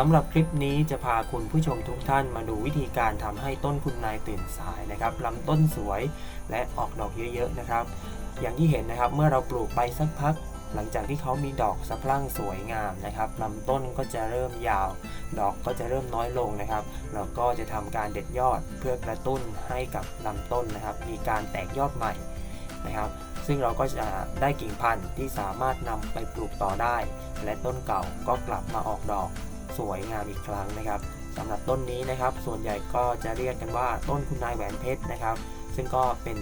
สำหรับคลิปนี้จะพาคุณผู้ชมทุกท่านมาดูวิธีการทำให้ต้นคุณนายตื่นสายนะครับลำต้นสวยและออกดอกเยอะๆนะครับ อย่างที่เห็นนะครับเมื่อเราปลูกไปสักพัก หลังจากที่เขามีดอกสะพรั่งสวยงามนะครับลำต้นก็จะเริ่มยาว ดอกก็จะเริ่มน้อยลงนะครับ เราก็จะทำการเด็ดยอดเพื่อกระตุ้นให้กับลำต้นนะครับ มีการแตกยอดใหม่นะครับซึ่งเราก็จะได้กิ่งพันธุ์ที่สามารถนำไปปลูกต่อได้ และต้นเก่าก็กลับมาออกดอก สวยงามอีกครั้งนะครับสำหรับต้นนี้นะครับ ส่วนใหญ่ก็จะเรียกกันว่าต้นคุณนายแหวนเพชรนะครับ ซึ่งก็เป็น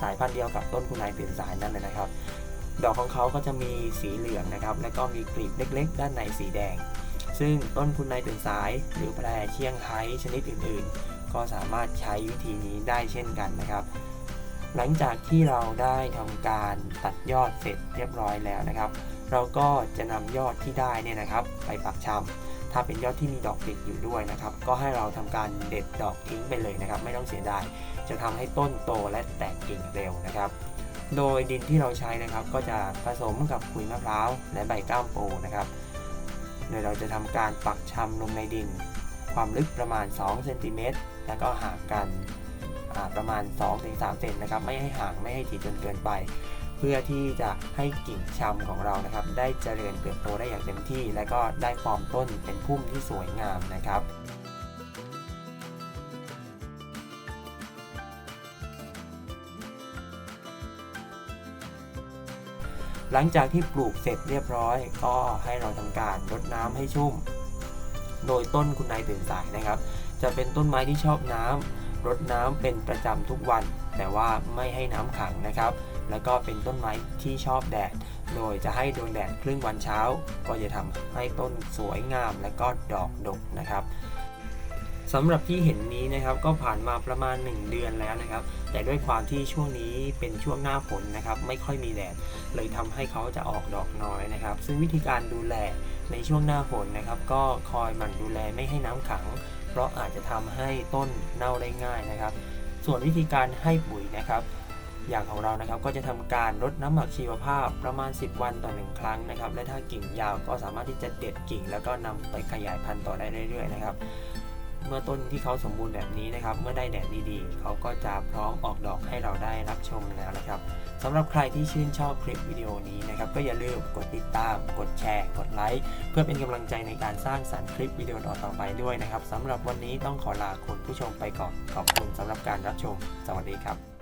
สายพันธุ์เดียวกับต้นคุณนายตื่นสายนั่นเลยนะครับ ดอกของเขาก็จะมีสีเหลืองนะครับ และก็มีกลีบเล็กๆ ด้านในสีแดง ซึ่งต้นคุณนายตื่นสาย หรือแพรเชียงไฮ้ชนิดอื่นๆ ก็สามารถใช้วิธีนี้ได้เช่นกันนะครับ หลังจากที่เราได้ทำการตัดยอดเสร็จเรียบร้อยแล้วนะครับ เราก็จะนำยอดที่ได้เนี่ยนะครับ ไปปักชำ ถ้าเป็นยอดที่มีดอกติดอยู่ด้วยนะครับ ก็ให้เราทำการเด็ดดอกทิ้งไปเลยนะครับ ไม่ต้องเสียดาย จะทำให้ต้นโตและแตกกิ่งเร็วนะครับ โดยดินที่เราใช้นะครับ ก็จะผสมกับขุยมะพร้าวและใบก้ามปูนะครับ โดยเราจะทำการปักชำลงในดิน ความลึกประมาณ2เซนติเมตรแล้วก็ห่างกันประมาณ 2-3เซนนะครับ ไม่ให้ห่างไม่ให้ถี่จนเกินไป เพื่อที่จะให้กิ่งชำของเรานะครับ ได้เจริญเติบโตได้อย่างเต็มที่ และก็ได้ฟอร์มต้นเป็นพุ่มที่สวยงามนะครับหลังจากที่ปลูกเสร็จเรียบร้อย ก็ให้เราทำการรดน้ำให้ชุ่ม โดยต้นคุณนายตื่นสายนะครับ จะเป็นต้นไม้ที่ชอบน้ำรดน้ำเป็นประจำทุกวัน แต่ว่าไม่ให้น้ำขังนะครับ แล้วก็เป็นต้นไม้ที่ชอบแดด โดยจะให้โดนแดดครึ่งวันเช้า ก็จะทำให้ต้นสวยงามและก็ดอกดกนะครับสำหรับที่เห็นนี้นะครับก็ผ่านมาประมาณ 1 เดือนแล้วนะครับ แต่ด้วยความที่ช่วงนี้เป็นช่วงหน้าฝนนะครับ ไม่ค่อยมีแดดเลยทำให้เขาจะออกดอกน้อยนะครับ ซึ่งวิธีการดูแลในช่วงหน้าฝนนะครับ ก็คอยหมั่นดูแลไม่ให้น้ำขัง เพราะอาจจะทำให้ต้นเน่าได้ง่ายนะครับ ส่วนวิธีการให้ปุ๋ยนะครับ อย่างของเรานะครับก็จะทำการรดน้ำหมักชีวภาพประมาณ 10 วันต่อหนึ่งครั้งนะครับ และถ้ากิ่งยาวก็สามารถที่จะเด็ดกิ่ง แล้วก็นำไปขยายพันธุ์ต่อได้เรื่อย ๆ นะครับ เมื่อต้นที่เขาสมบูรณ์แบบนี้นะครับ เมื่อได้แดดดีๆ เขาก็จะพร้อมออก เราได้รับชมแล้วนะครับสำหรับใครที่ชื่นชอบคลิปวิดีโอนี้นะครับก็อย่าลืมกดติดตาม กดแชร์ กดไลค์เพื่อเป็นกำลังใจในการสร้างสรรค์คลิปวิดีโอต่อไปด้วยนะครับสำหรับวันนี้ต้องขอลาคุณผู้ชมไปก่อนขอบคุณสำหรับการรับชม สวัสดีครับ